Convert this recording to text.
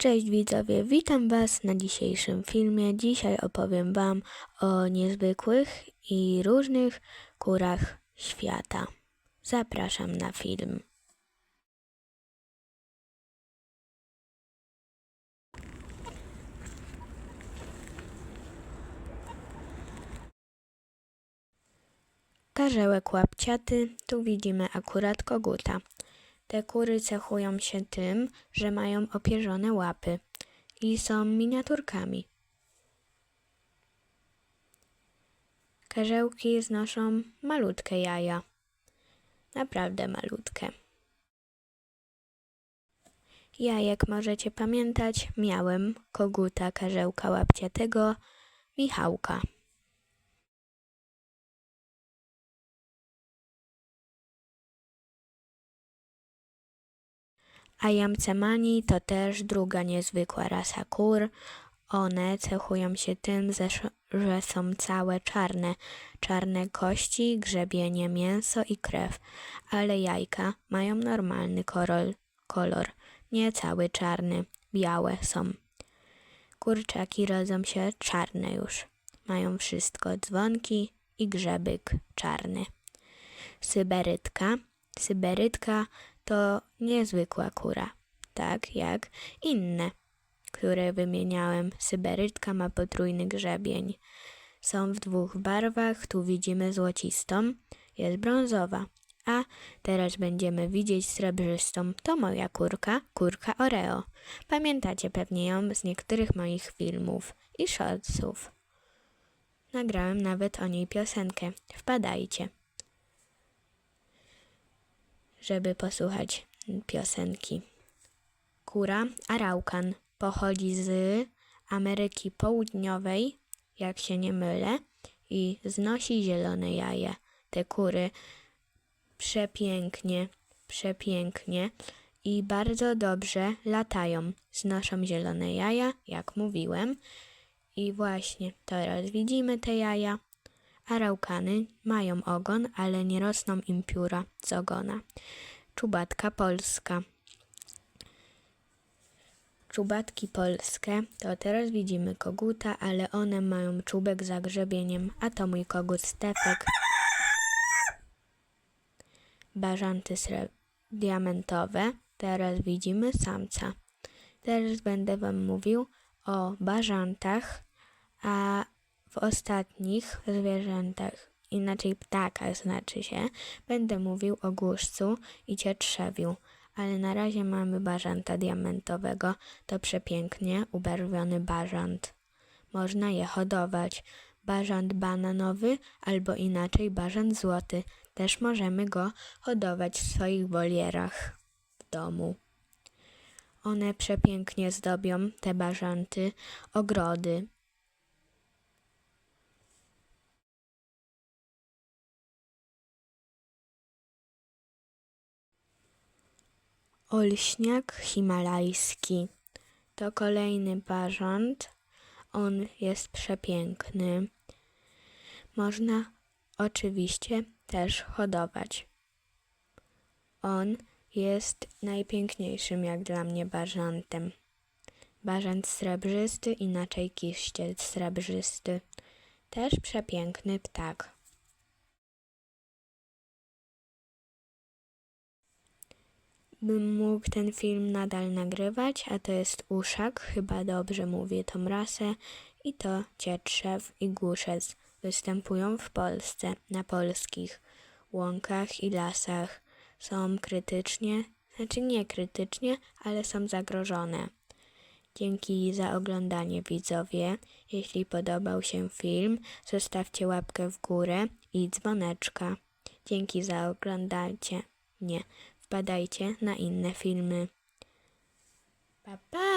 Cześć widzowie, witam Was na dzisiejszym filmie. Dzisiaj opowiem Wam o niezwykłych i różnych kurach świata. Zapraszam na film. Karzełek łapciaty, tu widzimy akurat koguta. Te kury cechują się tym, że mają opierzone łapy i są miniaturkami. Karzełki znoszą malutkie jaja. Naprawdę malutkie. Ja, jak możecie pamiętać, miałem koguta karzełka łapciatego Michałka. A jamcemani to też druga niezwykła rasa kur. One cechują się tym, że są całe czarne. Czarne kości, grzebienie, mięso i krew, ale jajka mają normalny kolor, kolor. Nie cały czarny, białe są. Kurczaki rodzą się czarne już. Mają wszystko, dzwonki i grzebyk czarny. Syberytka. Syberytka to niezwykła kura, tak jak inne, które wymieniałem. Syberytka ma potrójny grzebień. Są w dwóch barwach, tu widzimy złocistą, jest brązowa, a teraz będziemy widzieć srebrzystą. To moja kurka, kurka Oreo. Pamiętacie pewnie ją z niektórych moich filmów i shortsów. Nagrałem nawet o niej piosenkę. Wpadajcie żeby posłuchać piosenki. Kura araukan pochodzi z Ameryki Południowej, jak się nie mylę, i znosi zielone jaje. Te kury przepięknie, przepięknie i bardzo dobrze latają. Znoszą zielone jaja, jak mówiłem. I właśnie teraz widzimy te jaja. Araukany mają ogon, ale nie rosną im pióra z ogona. Czubatka polska. Czubatki polskie to teraz widzimy koguta, ale one mają czubek za grzebieniem, a to mój kogut Stefek. Bażanty diamentowe. Teraz widzimy samca. Teraz będę Wam mówił o bażantach, a w ostatnich zwierzętach, inaczej ptakach znaczy się, będę mówił o głuszcu i cietrzewiu, ale na razie mamy bażanta diamentowego, to przepięknie ubarwiony bażant. Można je hodować. Bażant bananowy albo inaczej bażant złoty. Też możemy go hodować w swoich wolierach w domu. One przepięknie zdobią te bażanty, ogrody, Olśniak himalajski to kolejny barząd. On jest przepiękny. Można oczywiście też hodować. On jest najpiękniejszym jak dla mnie barżantem. Barżant srebrzysty, inaczej kiściel srebrzysty. Też przepiękny ptak. Bym mógł ten film nadal nagrywać, a to jest uszak, chyba dobrze mówię tą rasę, i to cietrzew i głuszec występują w Polsce, na polskich łąkach i lasach. Są krytycznie, znaczy nie krytycznie, ale są zagrożone. Dzięki za oglądanie widzowie. Jeśli podobał się film, zostawcie łapkę w górę i dzwoneczka. Dzięki za oglądanie. Wpadajcie na inne filmy. Pa, pa!